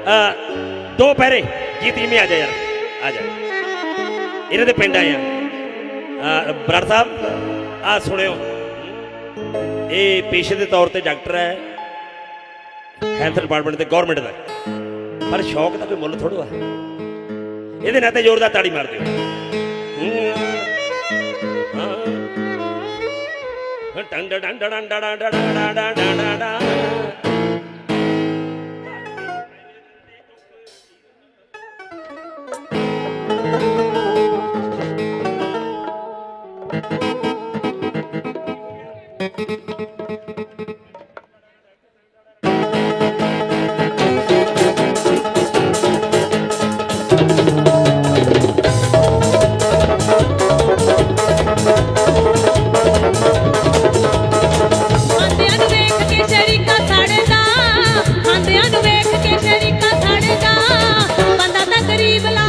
ਦੋ ਪਹਿਰੇ ਜੀਤੀ ਮੇ ਆ ਜਾ ਯਾਰ ਆ ਜਾ ਇਹਨਾਂ ਦੇ ਪਿੰਡ ਆਏ ਆ ਬਰਾੜ ਸਾਹਿਬ ਆ ਸੁਣਿਓ ਇਹ ਪੇਸ਼ੇ ਦੇ ਤੌਰ ਤੇ ਡਾਕਟਰ ਹੈ ਹੈਲਥ ਡਿਪਾਰਟਮੈਂਟ ਤੇ ਗਵਰਨਮੈਂਟ ਦਾ ਪਰ ਸ਼ੌਕ ਦਾ ਕੋਈ ਮੁੱਲ ਥੋੜੋ ਹੈ ਇਹਦੇ ਨਾਲ ਤੇ ਜ਼ੋਰਦਾਰ ਤਾੜੀ ਮਾਰ ਦਿਓ ਹਾਂ ਟੰਡ ਡੰਡ ਡੰਡ ਡੰਡ ਡੰਡ ਡੰਡ ਡੰਡ Evil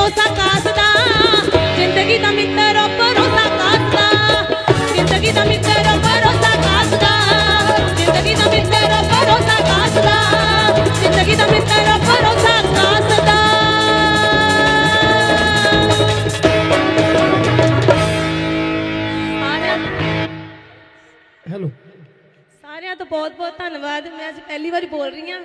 ਵਿੱਚ ਰੋਸਾ ਕਾਸਦਾ ਜ਼ਿੰਦਗੀ ਦਾ ਮਿੱਤਰ ਭਰੋਸਾ ਕਾਸਦਾ ਜ਼ਿੰਦਗੀ ਦਾ ਮਿੱਤਰ ਭਰੋਸਾ ਕਾਸਦਾ ਜ਼ਿੰਦਗੀ ਦਾ ਮਿੱਤਰ ਭਰੋਸਾ ਕਾਸਦਾ ਜ਼ਿੰਦਗੀ ਦਾ ਮਿੱਤਰ ਭਰੋਸਾ ਕਾਸਦਾ ਸਾਰਿਆਂ ਹੈਲੋ ਸਾਰਿਆਂ ਤੋਂ ਬਹੁਤ-ਬਹੁਤ ਧੰਨਵਾਦ ਮੈਂ ਅੱਜ ਪਹਿਲੀ ਵਾਰੀ ਬੋਲ ਰਹੀ ਹਾਂ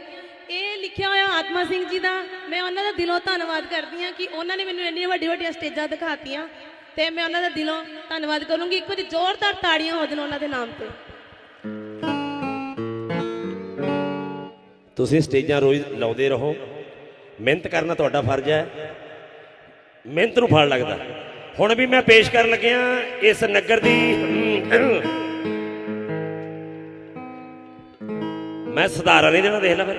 ਇਹ ਲਿਖਿਆ ਹੋਇਆ ਆਤਮਾ ਸਿੰਘ ਜੀ ਦਾ। ਮੈਂ ਉਹਨਾਂ ਦਾ ਦਿਲੋਂ ਧੰਨਵਾਦ ਕਰਦੀ ਹਾਂ ਕਿ ਉਹਨਾਂ ਨੇ ਮੈਨੂੰ ਇੰਨੀਆਂ ਵੱਡੀਆਂ-ਵੱਡੀਆਂ ਸਟੇਜਾਂ ਦਿਖਾਤੀਆਂ। ਤੇ ਮੈਂ ਉਹਨਾਂ ਦਾ ਦਿਲੋਂ ਧੰਨਵਾਦ ਕਰੂੰਗੀ। ਇੱਕ ਵਾਰੀ ਜ਼ੋਰਦਾਰ ਤਾੜੀਆਂ ਹੋ ਜਾਣ ਉਹਨਾਂ ਦੇ ਨਾਮ ਤੇ। ਤੁਸੀਂ ਸਟੇਜਾਂ ਰੋਜ਼ ਲਾਉਂਦੇ ਰਹੋ। ਮਿਹਨਤ ਕਰਨਾ ਤੁਹਾਡਾ ਫਰਜ਼ ਹੈ। ਮਿਹਨਤ ਨੂੰ ਫਲ ਲੱਗਦਾ। ਹੁਣ ਵੀ ਮੈਂ ਪੇਸ਼ ਕਰਨ ਲੱਗਿਆ ਇਸ ਨਗਰ ਦੀ ਮੈਂ ਸੁਧਾਰਾ ਨਹੀਂ ਦੇਣਾ ਦੇਖ ਲੈ ਫਿਰ।